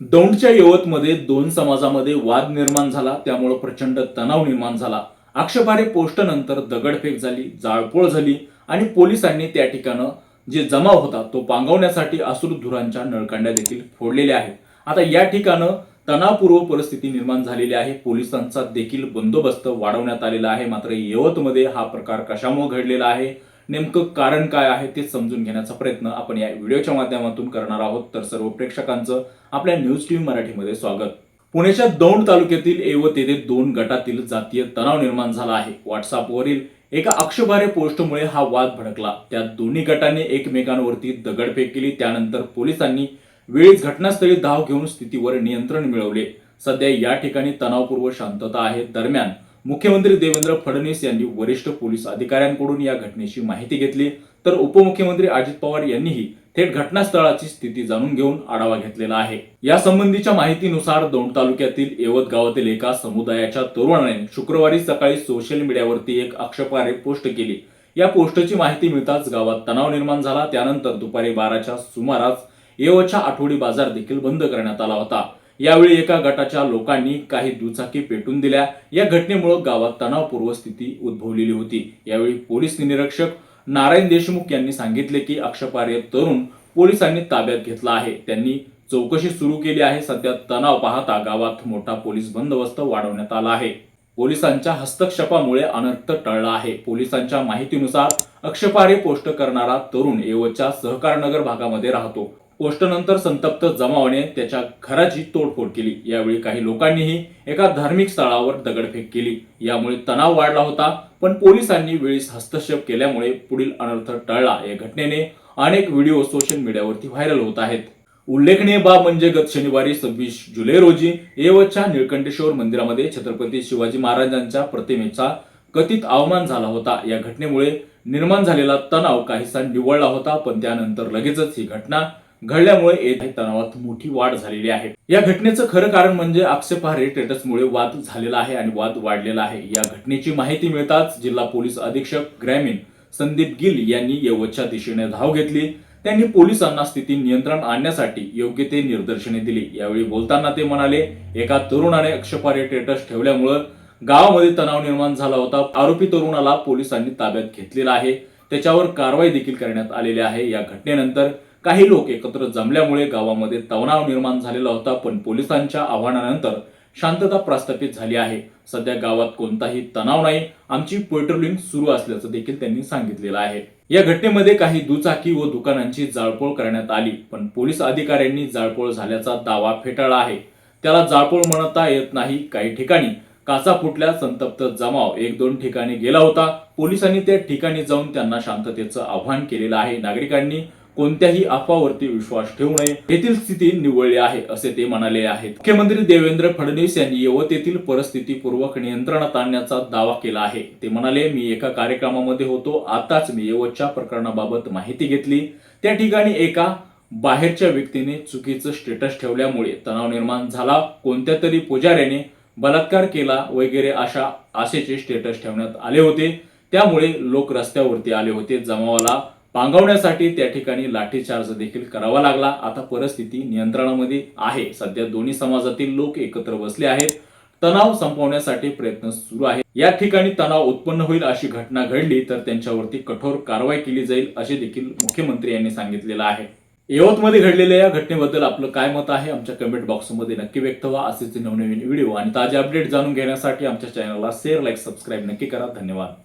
दौंडच्या यवतमध्ये दोन समाजामध्ये वाद निर्माण झाला त्यामुळं प्रचंड तणाव निर्माण झाला. आक्षेपारे पोस्टनंतर दगडफेक झाली जाळपोळ झाली आणि पोलिसांनी त्या ठिकाणं जे जमाव होता तो पांगवण्यासाठी अश्रुधुरांच्या नळकांड्या देखील फोडलेल्या आहेत. आता या ठिकाणं तणावपूर्व परिस्थिती निर्माण झालेली आहे. पोलिसांचा देखील बंदोबस्त वाढवण्यात आलेला आहे. मात्र यवतमध्ये हा प्रकार कशामुळे घडलेला आहे? नेमकं कारण काय आहे ते समजून घेण्याचा प्रयत्न आपण या व्हिडिओच्या माध्यमातून करणार आहोत. तर सर्व प्रेक्षकांचं आपल्या न्यूज टीव्ही मराठीमध्ये स्वागत. पुण्याच्या दौंड तालुक्यातील एव तेथे दोन गटातील जातीय तणाव निर्माण झाला आहे. व्हॉट्सअपवरील एका अक्षभारे पोस्टमुळे हा वाद भडकला. त्यात दोन्ही गटांनी एकमेकांवरती दगडफेक केली. त्यानंतर पोलिसांनी वेळीच घटनास्थळी धाव घेऊन स्थितीवर नियंत्रण मिळवले. सध्या या ठिकाणी तणावपूर्व शांतता आहे. दरम्यान मुख्यमंत्री देवेंद्र फडणवीस यांनी वरिष्ठ पोलीस अधिकाऱ्यांकडून या घटनेची माहिती घेतली. तर उपमुख्यमंत्री अजित पवार यांनीही थेट घटनास्थळाची स्थिती जाणून घेऊन आढावा घेतलेला आहे. या संबंधीच्या माहितीनुसार दौंड तालुक्यातील येवत गावातील एका समुदायाच्या तरुणाने शुक्रवारी सकाळी सोशल मीडियावरती एक आक्षेपार्ह पोस्ट केली. या पोस्टची माहिती मिळताच गावात तणाव निर्माण झाला. त्यानंतर दुपारी बाराच्या सुमारास येवतच्या आठवडी बाजार देखील बंद करण्यात आला होता. यावेळी एका गटाच्या लोकांनी काही दुचाकी पेटून दिल्या. या घटनेमुळे गावात तणावपूर्व स्थिती उद्भवलेली होती. यावेळी पोलीस निरीक्षक नारायण देशमुख यांनी सांगितले की अक्षपार्य तरुण पोलिसांनी ताब्यात घेतला आहे. त्यांनी चौकशी सुरू केली आहे. सध्या तणाव पाहता गावात मोठा पोलीस बंदोबस्त वाढवण्यात आला आहे. पोलिसांच्या हस्तक्षेपामुळे अनर्थ टळला आहे. पोलिसांच्या माहितीनुसार अक्षपारे पोस्ट करणारा तरुण येवच्या सहकारनगर भागामध्ये राहतो. गोष्टनंतर संतप्त जमावाने त्याच्या घराची तोडफोड केली. यावेळी काही लोकांनीही एका धार्मिक स्थळावर दगडफेक केली. यामुळे तणाव वाढला होता पण पोलिसांनी वेळीस हस्तक्षेप केल्यामुळे पुढील अनर्थ टळला. या घटनेने अनेक व्हिडिओ सोशल मीडियावरती व्हायरल होत आहेत. उल्लेखनीय बाब म्हणजे गत शनिवारी सव्वीस जुलै रोजी येवतच्या निळकंठेश्वर मंदिरामध्ये छत्रपती शिवाजी महाराजांच्या प्रतिमेचा कथित अवमान झाला होता. या घटनेमुळे निर्माण झालेला तणाव काहीसा निवळला होता पण त्यानंतर लगेचच ही घटना घडल्यामुळे येथे तणावात मोठी वाढ झालेली आहे. या घटनेचं खरं कारण म्हणजे आक्षेपार्ह स्टेटसमुळे वाद झालेला आहे आणि वाद वाढलेला आहे. या घटनेची माहिती मिळताच जिल्हा पोलीस अधीक्षक ग्रामीण संदीप गिल यांनी यवतच्या दिशेने धाव घेतली. त्यांनी पोलिसांना स्थिती नियंत्रण आणण्यासाठी योग्य ते निर्देशने दिली. यावेळी बोलताना ते म्हणाले एका तरुणाने आक्षेपार्ह टेटस ठेवल्यामुळं गावामध्ये तणाव निर्माण झाला होता. आरोपी तरुणाला पोलिसांनी ताब्यात घेतलेला आहे. त्याच्यावर कारवाई देखील करण्यात आलेली आहे. या घटनेनंतर काही लोक एकत्र जमल्यामुळे गावामध्ये तणाव निर्माण झालेला होता पण पोलिसांच्या आव्हानानंतर शांतता प्रस्थापित झाली आहे. सध्या गावात कोणताही तणाव नाही. आमची पेट्रोलिंग सुरू असल्याचं देखील त्यांनी सांगितलेलं आहे. या घटनेमध्ये काही दुचाकी व दुकानांची जाळपोळ करण्यात आली पण पोलीस अधिकाऱ्यांनी जाळपोळ झाल्याचा दावा फेटाळला आहे. त्याला जाळपोळ म्हणता येत नाही. काही ठिकाणी काचा फुटल्या संतप्त जमाव एक दोन ठिकाणी गेला होता. पोलिसांनी त्या ठिकाणी जाऊन त्यांना शांततेचं आव्हान केलेलं आहे. नागरिकांनी कोणत्याही अफवावरती विश्वास ठेवू नये. येथील स्थिती निवळली आहे असे ते म्हणाले आहेत. मुख्यमंत्री देवेंद्र फडणवीस यांनी यवतेतील परिस्थितीपूर्वक नियंत्रणात आणण्याचा दावा केला आहे. ते म्हणाले मी एका कार्यक्रमामध्ये होतो. आताच मी यवतच्या प्रकरणाबाबत माहिती घेतली. त्या ठिकाणी एका बाहेरच्या व्यक्तीने चुकीचं स्टेटस ठेवल्यामुळे तणाव निर्माण झाला. कोणत्या तरी पुजाऱ्याने बलात्कार केला वगैरे अशा आशेचे स्टेटस ठेवण्यात आले होते. त्यामुळे लोक रस्त्यावरती आले होते. जमावाला पांगवण्यासाठी त्या ठिकाणी लाठीचार्ज देखील करावा लागला. आता परिस्थिती नियंत्रणामध्ये आहे. सध्या दोन्ही समाजातील लोक एकत्र बसले आहेत. तणाव संपवण्यासाठी प्रयत्न सुरू आहे या ठिकाणी तणाव उत्पन्न होईल अशी घटना घडली तर त्यांच्यावरती कठोर कारवाई केली जाईल असे देखील मुख्यमंत्री यांनी सांगितलेलं आहे. यवतमध्ये घडलेल्या या घटनेबद्दल आपलं काय मत आहे? आमच्या कमेंट बॉक्समध्ये नक्की व्यक्त व्हा. असेच नवनवीन व्हिडिओ आणि ताजे अपडेट जाणून घेण्यासाठी आमच्या चॅनलला शेअर लाईक सबस्क्राईब नक्की करा. धन्यवाद.